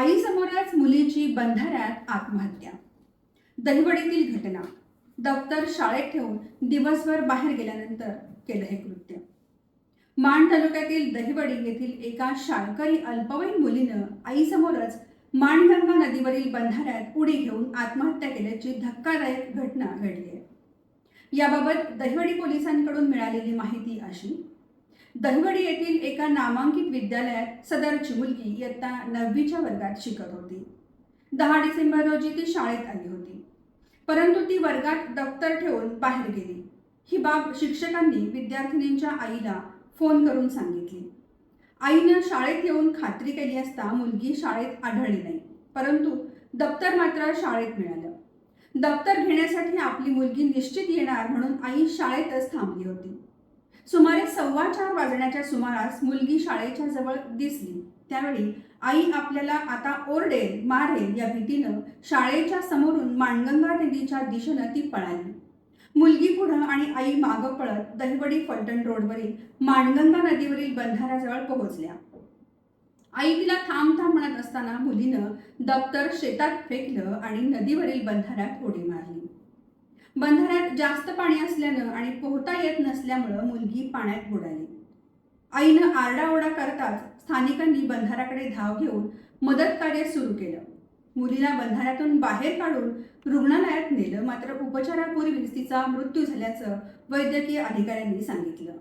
आईसमोरच मुलीची बंधाऱ्यात आत्महत्या. दहिवडीतील घटना. दप्तर शाळेत ठेवून दिवसभर बाहेर गेल्यानंतर केलं हे कृत्य. माण तालुक्यातील दहिवडी येथील एका शाळकरी अल्पवयीन मुलीनं आईसमोरच माणगंगा नदीवरील बंधाऱ्यात उडी घेऊन आत्महत्या केल्याची धक्कादायक घटना घडली आहे. याबाबत दहिवडी पोलिसांकडून मिळालेली माहिती अशी दहिवडी येथील एका नामांकित विद्यालयात सदरची मुलगी इयत्ता नववीच्या वर्गात शिकत होती. दहा डिसेंबर रोजी ती शाळेत आली होती. परंतु ती वर्गात दप्तर ठेवून बाहेर गेली. ही बाब शिक्षकांनी विद्यार्थिनींच्या आईला फोन करून सांगितली. आईनं शाळेत येऊन खात्री केली असता मुलगी शाळेत आढळली नाही परंतु दप्तर मात्र शाळेत मिळालं. दप्तर घेण्यासाठी आपली मुलगी निश्चित येणार म्हणून आई शाळेतच थांबली होती. सुमारे सव्वा चार वाजण्याच्या सुमारास मुलगी शाळेच्या जवळ दिसली. त्यावेळी आई आपल्याला आता ओरडेल मारेल या भीतीनं शाळेच्या समोरून माणगंगा नदीच्या दिशेनं ती पळाली. मुलगी पुढं आणि आई मागं पळत दहिवडी फलटण रोडवरील माणगंगा नदीवरील बंधाऱ्याजवळ पोहोचल्या. आई तिला थांब थांब म्हणत असताना मुलीनं दप्तर शेतात फेकलं आणि नदीवरील बंधाऱ्यात उडी मारली. बंधाऱ्यात जास्त पाणी असल्यानं आणि पोहता येत नसल्यामुळं मुलगी पाण्यात बुडाली. आईनं आरडाओरडा करताच स्थानिकांनी बंधाऱ्याकडे धाव घेऊन मदत कार्य सुरू केलं. मुलीला बंधाऱ्यातून बाहेर काढून रुग्णालयात नेलं. मात्र उपचारापूर्वीच तिचा मृत्यू झाल्याचं वैद्यकीय अधिकाऱ्यांनी सांगितलं.